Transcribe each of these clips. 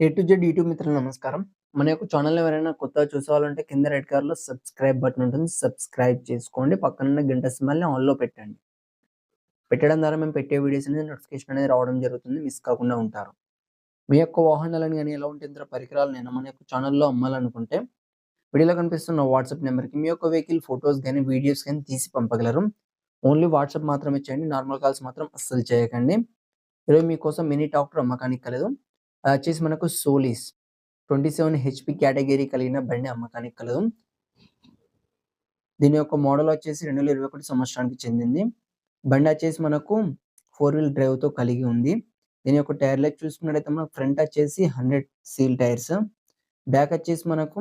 A to Z YouTube మిత్రులు నమస్కారం. మన యొక్క ఛానల్ ఎవరైనా కొత్తగా చూసేవాళ్ళుంటే కింద రెడ్ కలర్‌లో సబ్స్క్రైబ్ బటన్ ఉంటుంది. సబ్స్క్రైబ్ చేసుకోండి. పక్కనున్న గంట సింబల్‌ని ఆన్లో పెట్టండి. పెట్టడం ద్వారా మేము పెట్టే వీడియోస్ అనేది నోటిఫికేషన్ అనేది రావడం జరుగుతుంది. మిస్ కాకుండా ఉంటారు. మీ యొక్క వాహనాలను గాని, ఎలాంటి పరికరాలు నేను మన యొక్క ఛానల్‌లో అమ్మాలనుకుంటే వీడియోలో కనిపిస్తున్న వాట్సాప్ నెంబర్‌కి మీ యొక్క వెహికల్ ఫోటోస్ కానీ వీడియోస్ కానీ తీసి పంపగలరు. ఓన్లీ వాట్సాప్ మాత్రమే చేయండి. నార్మల్ కాల్స్ మాత్రం అస్సలు చేయకండి. ఈరోజు మీకోసం మినీ టాక్టర్ అమ్మకానికి కలదు. అది వచ్చేసి మనకు సోలీస్ 27 హెచ్‌పి కేటగిరీ కలిగిన బండి అమ్మకానికి కలదు. దీని యొక్క మోడల్ వచ్చేసి 2021 సంవత్సరానికి చెందింది. బండి వచ్చేసి మనకు ఫోర్ వీల్ డ్రైవ్‌తో కలిగి ఉంది. దీని యొక్క టైర్ లైఫ్ చూసుకున్నట్టయితే మనకు ఫ్రంట్ వచ్చేసి 100 సీల్ టైర్స్. బ్యాక్ వచ్చేసి మనకు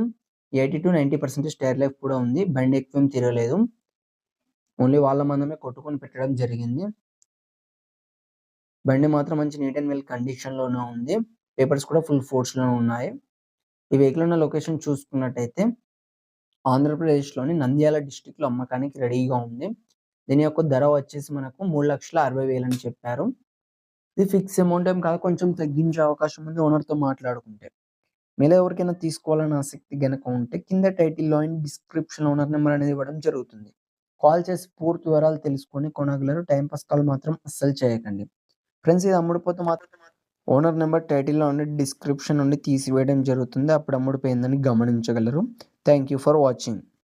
80-90% టైర్ లైఫ్ కూడా ఉంది. బండి ఎక్కువేం తిరగలేదు. ఓన్లీ వాళ్ళ మందమే కొట్టుకొని పెట్టడం జరిగింది. బండి మాత్రం మంచి నీట్ అండ్ వెల్ కండిషన్‌లోనే ఉంది. పేపర్స్ కూడా ఫుల్ ఫోర్స్‌లోనే ఉన్నాయి. ఈ వెహికల్ ఉన్న లొకేషన్ చూసుకున్నట్టయితే ఆంధ్రప్రదేశ్‌లోని నంద్యాల డిస్టిక్లో అమ్మకానికి రెడీగా ఉంది. దీని యొక్క ధర వచ్చేసి మనకు 3,60,000 అని చెప్పారు. ఇది ఫిక్స్ అమౌంట్ ఏం కాదు. కొంచెం తగ్గించే అవకాశం ఉంది ఓనర్‌తో మాట్లాడుకుంటే. మీలో ఎవరికైనా తీసుకోవాలని ఆసక్తి గనక ఉంటే కింద టైటిల్‌లో అండ్ డిస్క్రిప్షన్ ఓనర్ నెంబర్ అనేది ఇవ్వడం జరుగుతుంది. కాల్ చేసి పూర్తి వివరాలు తెలుసుకొని కొనగలరు. టైం పాస్ కాల్ మాత్రం అస్సలు చేయకండి. ఫ్రెండ్స్ ఇది అమ్ముడుపోతే మాత్రం ఓనర్ నెంబర్ టైటిల్‌లో ఉండి డిస్క్రిప్షన్ నుండి తీసివేయడం జరుగుతుంది. అప్పుడు అమ్ముడుపోయిందని గమనించగలరు. Thank you for watching.